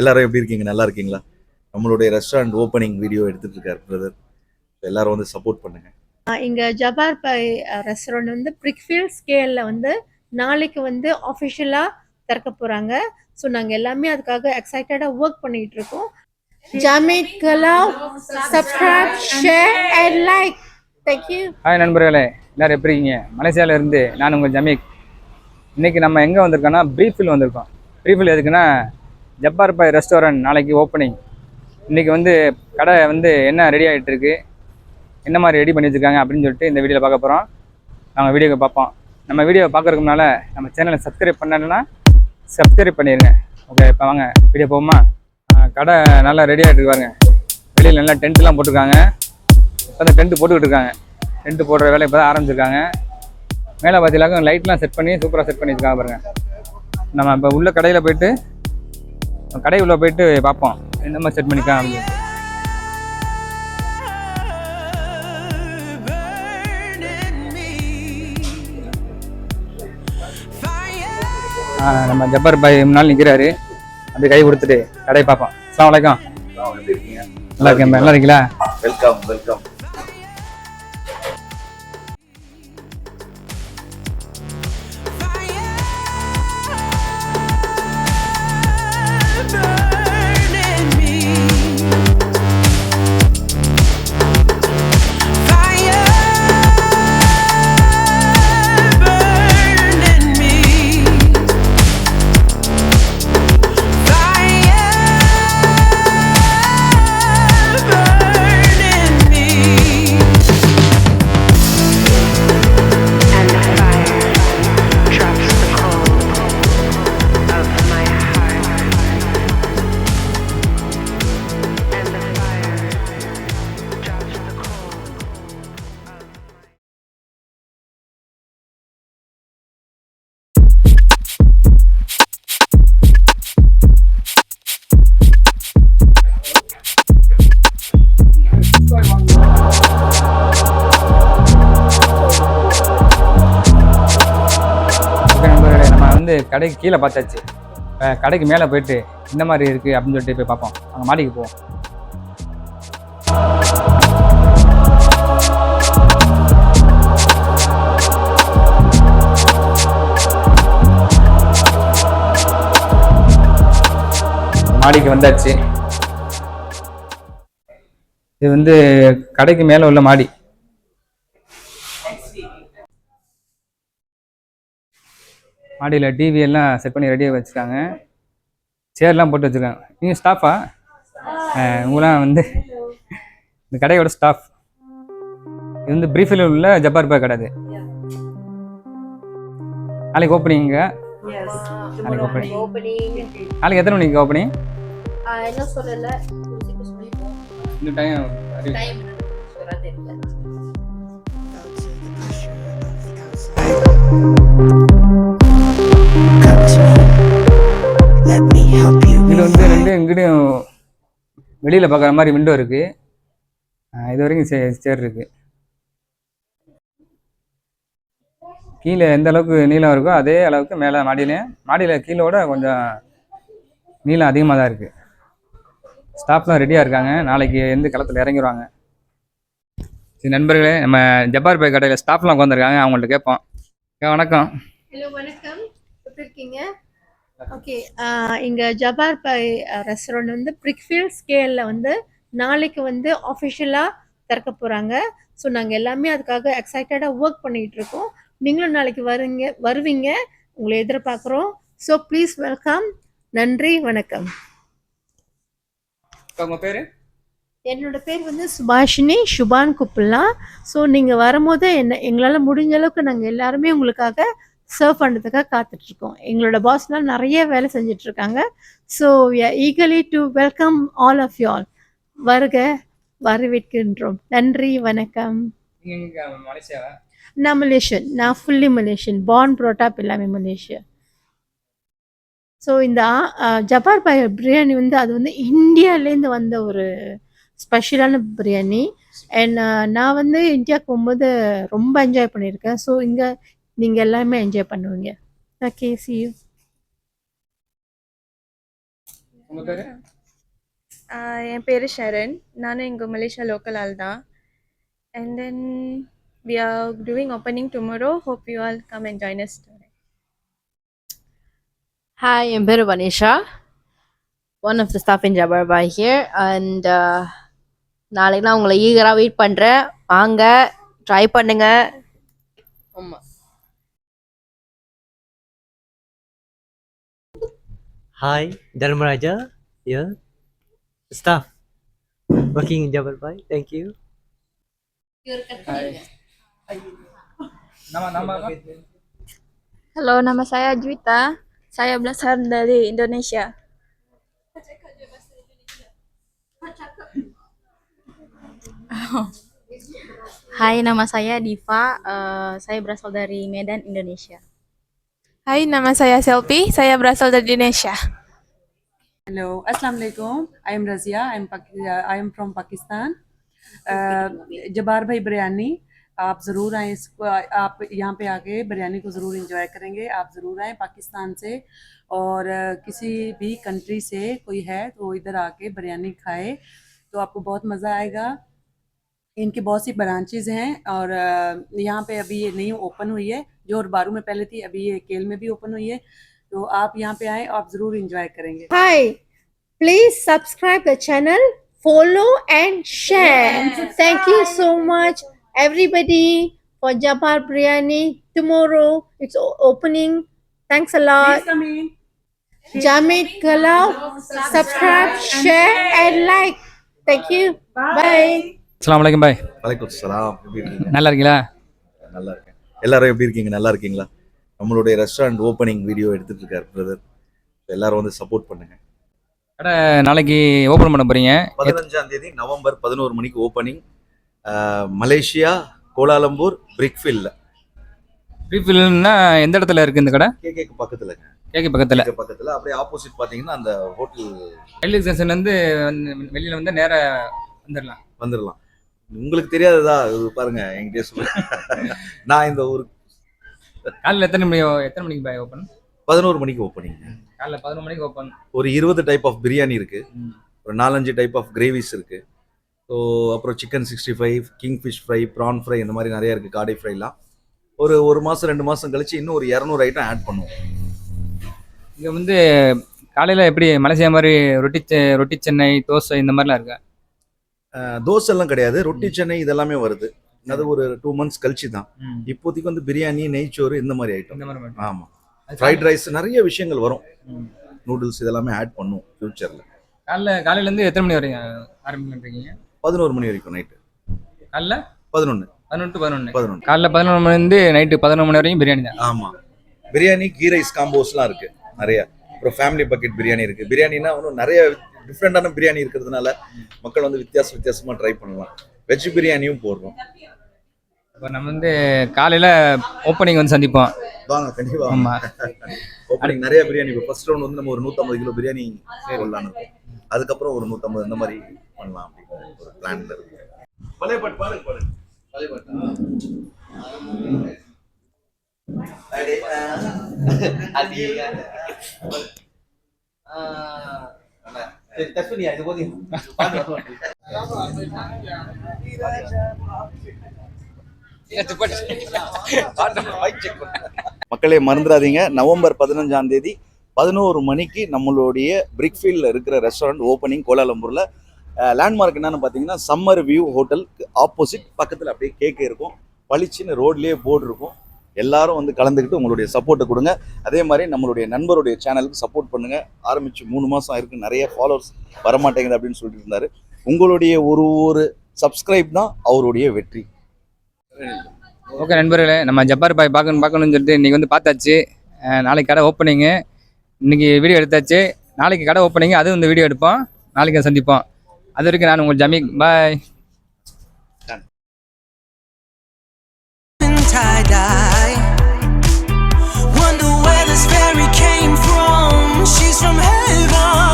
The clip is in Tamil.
எல்லாரும் எப்படி இருக்கீங்க? நல்லா இருக்கீங்களா? நம்மளுடைய ரெஸ்டாரண்ட் ஓப்பனிங் வீடியோ எடுத்துட்டு இருக்காரு பிரதர் எல்லாரும் வந்து சப்போர்ட் பண்ணுங்க. இங்கே ஜபார் பை ரெஸ்டாரண்ட் வந்து பிரிக்ஃபீல்ட் ஸ்கேலில் வந்து நாளைக்கு வந்து அஃபிஷியலாக திறக்க போகிறாங்க ஸோ நாங்கள் எல்லாமே அதுக்காக எக்ஸைட்டடாக ஒர்க் பண்ணிகிட்டு இருக்கோம். Jamid Kalam subscribe share and like thank you hi நண்பர்களே. எல்லாரும் எப்படி இருக்கீங்க? மலேசியால இருந்து நான் உங்கள் ஜமீக் இன்னைக்கு நம்ம எங்கே வந்திருக்கோம்னா ப்ரீஃபில் வந்திருக்கோம். ப்ரீஃபில் எதுக்குன்னா ஜப்பார் பாய் ரெஸ்டாரண்ட் நாளைக்கு ஓப்பனிங். இன்றைக்கி வந்து கடை வந்து என்ன ரெடி ஆகிட்டு இருக்கு என்ன மாதிரி ரெடி பண்ணி வச்சுருக்காங்க அப்படின்னு சொல்லிட்டு இந்த வீடியோவில் பார்க்க போகிறோம் நாங்கள் வீடியோவை பார்ப்போம். நம்ம வீடியோவை பார்க்கறதுக்கு நம்ம சேனலை சப்ஸ்கிரைப் பண்ணலைன்னா சப்ஸ்கிரைப் பண்ணிடுங்க ஓகே இப்போ வாங்க வீடியோ போகுமா கடை நல்லா ரெடி ஆகிட்டு பாருங்க. வெளியில் நல்லா டென்ட்லாம் போட்டிருக்காங்க. இப்போ தான் டென்ட் போட்டுக்கிட்டு இருக்காங்க. டென்ட் போடுற வேலை இப்போ தான் ஆரம்பிச்சிருக்காங்க. மேலே பார்த்தீங்கன்னா லைட்லாம் செட் பண்ணி சூப்பராக செட் பண்ணி பாருங்கள் நம்ம இப்போ உள்ள கடையில் போயிட்டு கடை உள்ள போயிட்டு பார்ப்போம். எந்த மாதிரி செட் பண்ணிக்கலாம் அப்படின்னு நம்ம ஜப்பர் பாய் முன்னால் நிற்கிறாரு அப்படி கை கொடுத்துட்டு கடையை பார்ப்போம். அலாம் அலைக்கும். நல்லா இருக்கேன் நல்லா இருக்கீங்களா? வெல்கம் வெல்கம் கடைக்கு கீழே பார்த்தாச்சு. கடைக்கு மேலே போயிட்டு இந்த மாதிரி இருக்குது அப்படின்னு சொல்லிட்டு போய் பார்ப்போம். அங்கே மாடிக்கு போவோம். மாடிக்கு வந்தாச்சு. இது வந்து கடைக்கு மேலே உள்ள மாடி. மாடியில் டிவி எல்லாம் செட் பண்ணி ரெடியாக வச்சுருக்காங்க. சேர்லாம் போட்டு வச்சுருக்காங்க. நீங்கள் ஸ்டாஃபா உங்களாம் வந்து இந்த கடையோட ஸ்டாஃப் இது வந்து பிரீஃபில் உள்ள ஜப்பார் பாய் கடை இது நாளைக்கு ஓப்பனிங்க நாளைக்கு ஓப்பனிங் நாளைக்கு எத்தனை மணிக்கு ஓப்பனிங் என்ன சொல்லலை. இந்த டைம் டைம் சொல்ல தெரியல. வெளியில் பார்க்குற மாதிரி விண்டோ இருக்குது இது வரைக்கும் சே சேர் இருக்குது கீழே எந்த அளவுக்கு நீளம் இருக்கோ அதே அளவுக்கு மேலே மாடியிலையும் மாடியில் கீழோட கொஞ்சம் நீளம் அதிகமாக தான் இருக்குது ஸ்டாஃப்லாம் ரெடியாக இருக்காங்க. நாளைக்கு எந்த களத்தில் இறங்கிடுவாங்க சரி நண்பர்களே நம்ம ஜப்பார் பை கடையில் ஸ்டாஃப்லாம் உட்காந்துருக்காங்க அவங்கள்ட்ட கேட்போம். வணக்கம். ஹலோ வணக்கம். எப்படி இருக்கீங்க? ஓகே இங்கே ஜபார் பை ரெஸ்டாரண்ட் வந்து பிரிக்ஃபீல்ட் ஸ்கேலில் வந்து நாளைக்கு வந்து அஃபிஷியலாக திறக்க போகிறாங்க ஸோ நாங்கள் எல்லாமே அதுக்காக எக்ஸைட்டடாக ஒர்க் பண்ணிகிட்டு இருக்கோம். நீங்களும் நாளைக்கு வருங்க வருவீங்க. உங்களை எதிர்பார்க்குறோம். ஸோ ப்ளீஸ் வெல்கம் நன்றி வணக்கம். பேர்? என்னோட பேர் வந்து சுபாஷினி சுபான் குப்பில்லாம் ஸோ நீங்கள் வரும்போது என்ன எங்களால் முடிஞ்ச அளவுக்கு நாங்கள் எல்லாருமே உங்களுக்காக சர்வ் பண்ணுறதுக்காக காத்துட்ருக்கோம். எங்களோட பாஸ்லாம் நிறைய வேலை செஞ்சிட்ருக்காங்க. So eagerly to welcome all of you all வருக வரவேற்கின்றோம். நன்றி வணக்கம். நான் மலேசியன். நான் ஃபுல்லி மலேசியன். பார்ன் ப்ரோட்டாப் எல்லாமே மலேசியா. ஸோ இந்த ஜப்பார் பாய் பிரியாணி வந்து அது வந்து இந்தியாவிலேருந்து வந்த ஒரு ஸ்பெஷலான பிரியாணி. அண்ட் நான் வந்து இந்தியாவுக்கு போகும்போது ரொம்ப என்ஜாய் பண்ணியிருக்கேன். ஸோ இங்கே நீங்கள் எல்லாமே என்ஜாய் பண்ணுவீங்க. ஓகே சி யூ என் பேர் ஷரண் நானும் இங்கே மலேசியா லோக்கல் ஆள் தான். And then we are doing opening tomorrow hope you all come and join us hi என் பேர் Vanisha. One of the staff in Jabbar Bhai here and நாளைக்கு நான் உங்களை ஈகராக வெயிட் பண்ணுறேன் வாங்க ட்ரை பண்ணுங்க. ஆமாம் Hai, Hi, ya. yeah, staff working in Jabalpur. Thank you. Nama-nama Halo, nama saya Juita, Saya berasal dari Indonesia. Hai, nama saya Diva. Uh, saya berasal dari Medan, Indonesia. Hai, nama saya Selvi. Saya berasal dari Indonesia. Hello, Assalamu alaikum. I am Razia. I am Pak- uh, I am from Pakistan. Uh, जबार भाई बिरयानी आप ज़रूर आए इसको आप यहाँ पे आके बिरयानी को ज़रूर इंजॉय करेंगे आप ज़रूर आए पाकिस्तान से और uh, किसी भी कंट्री से कोई है तो इधर आके बिरयानी खाए तो आपको बहुत मज़ा आएगा इनके बहुत सी ब्रांचेज हैं और अ, यहाँ पे अभी ये नई ओपन हुई है जो बारू में पहले थी अभी ये केल में भी ओपन हुई है तो आप यहाँ पे आए आप ज़रूर इंजॉय करेंगे Hi, please subscribe the channel, follow and share. Thank you so much, everybody, for Jabbar Biryani. Tomorrow it's o- opening. Thanks a lot. Please come in. Jamit Kalau, subscribe, share, and like. Thank you. Bye. அஸ்லாம் வலைக்கம் பாய் வலைக்கம் சலாம் எப்படி இருக்கீங்க நல்லா இருக்கீங்களா நல்லா இருக்கேன் எல்லாரும் எப்படி இருக்கீங்க? நல்லா இருக்கீங்களா? நம்மளுடைய ரெஸ்டாரண்ட் ஓப்பனிங் வீடியோ எடுத்துட்டு இருக்காரு பிரதர் எல்லாரும் வந்து சப்போர்ட் பண்ணுங்க. கடை நாளைக்கு ஓப்பன் பண்ண போகிறீங்க பதினஞ்சாம் தேதி நவம்பர் பதினோரு மணிக்கு ஓப்பனிங் மலேசியா கோலாலம்பூர் பிரிக்ஃபீல்ட்ல. ப்ரீஃபில்னா எந்த இடத்துல இருக்குது இந்த கடை? கேகேக்கு பக்கத்துலங்க கேக்கு பக்கத்தில். கேகே பக்கத்துல. அப்படியே ஆப்போசிட் பாத்தீங்கன்னா அந்த ஹோட்டல் ரயில்வே ஸ்டேஷன்லேருந்து வெளியில் வந்து நேராக வந்துடலாம் வந்துடலாம் உங்களுக்கு தெரியாததா? பாருங்க என்கிட்டயே சொல்லுங்க நான் இந்த ஒரு காலையில் எத்தனை மணி எத்தனை மணிக்கு பாய் ஓப்பன் பதினோரு மணிக்கு ஓப்பனிங் காலைல பதினொரு மணிக்கு ஓப்பன் ஒரு இருபது டைப் ஆஃப் பிரியாணி இருக்கு. ஒரு நாலஞ்சு டைப் ஆஃப் கிரேவிஸ் இருக்கு. ஸோ அப்புறம் chicken sixty five king fish fry prawn fry இந்த மாதிரி நிறைய இருக்கு காடை ஃப்ரைலாம் ஒரு ஒரு மாசம் ரெண்டு மாசம் கழிச்சு இன்னும் ஒரு இரநூறு ஐட்டம் ஆட் பண்ணுவோம். இங்கே வந்து காலையில் எப்படி மலேசியா மாதிரி ரொட்டி ரொட்டி சென்னை தோசை இந்த மாதிரிலாம் இருக்கா? தோசை எல்லாம் கிடையாது. ரொட்டி சென்னை இதெல்லாமே வருது. அது ஒரு டூ மந்த்ஸ் கழிச்சு தான். இப்போதைக்கு வந்து பிரியாணி நெய்ச்சோறு இந்த மாதிரி ஐட்டம் இந்த மாதிரி மட்டும். ஆமா. ஃப்ரைட் ரைஸ் நிறைய விஷயங்கள் வரும். நூடுல்ஸ் இதெல்லாமே ஆட் பண்ணும் ஃபியூச்சர்ல காலைல காலையிலேருந்து எத்தனை மணி வரைக்கும் ஆரம்பிக்கிறீங்க பதினோரு மணி வரைக்கும் நைட்டு காலைல? பதினொன்று பதினொன்று பதினொன்று பதினொன்று. காலைல பதினொன்று மணிலேருந்து நைட்டு பதினொன்று மணி வரைக்கும் பிரியாணி தான். ஆமா. பிரியாணி கீ ரைஸ் காம்போஸ்லாம் இருக்கு. நிறைய. அப்புறம் ஃபேமிலி பக்கெட் பிரியாணி இருக்கு. பிரியாணினா இன்னும் நிறைய டிஃப்ரெண்டான பிரியாணி இருக்கிறதுனால மக்கள் வந்து வித்தியாச வித்தியாசமா ட்ரை பண்ணலாம். வெஜ் பிரியாணியும் போடுறோம். இப்போ நம்ம வந்து காலையில் ஓப்பனிங் வந்து சந்திப்போம். வாங்க கண்டிப்பா ஆமாம் ஓப்பனிங் நிறைய பிரியாணி இப்போ ஃபர்ஸ்ட் ரவுண்ட் வந்து நம்ம ஒரு நூற்றம்பது கிலோ பிரியாணி போடலான்னு இருக்கோம். அதுக்கப்புறம் ஒரு நூற்றம்பது இந்த மாதிரி பண்ணலாம் அப்படின்னு ஒரு பிளான்ல இருக்கு பழைய பாட்டு பாருங்க பாருங்க பழைய மக்களே மறந்துடாதீங்க. நவம்பர் பதினஞ்சாம் தேதி பதினோரு மணிக்கு நம்மளுடைய பிரிக்ஃபீல்டில் இருக்கிற ரெஸ்டாரண்ட் ஓப்பனிங் கோலாலம்பூரில். லேண்ட்மார்க் என்னென்னு பார்த்தீங்கன்னா சம்மர் வியூ ஹோட்டலுக்கு ஆப்போசிட் பக்கத்தில் அப்படியே கேக்கு இருக்கும். பளிச்சின்னு ரோட்லேயே போர்டு இருக்கும். எல்லாரும் வந்து கலந்துக்கிட்டு உங்களுடைய சப்போர்ட்டை கொடுங்க. அதே மாதிரி நம்மளுடைய நண்பருடைய சேனலுக்கு சப்போர்ட் பண்ணுங்க. ஆரம்பிச்சு மூணு மாதம் ஆயிருக்கு. நிறைய ஃபாலோவர்ஸ் வரமாட்டேங்குது அப்படின்னு சொல்லிட்டு இருந்தாரு. உங்களுடைய ஒரு ஒரு சப்ஸ்கிரைப் தான் அவருடைய வெற்றி. ஓகே நண்பர்களே நம்ம ஜப்பார் பாய் பார்க்கணும் பார்க்கணும்னு சொல்லிட்டு இன்றைக்கி வந்து பார்த்தாச்சு. நாளைக்கு கடை ஓப்பனிங்கு இன்றைக்கி வீடியோ எடுத்தாச்சு. நாளைக்கு கடை ஓப்பனிங்கு அதுவும் இந்த வீடியோ எடுப்போம். நாளைக்கு சந்திப்போம். அது வரைக்கும் நான் உங்கள் ஜமீக். பாய் tie dye. Wonder where this fairy came from. She's from heaven.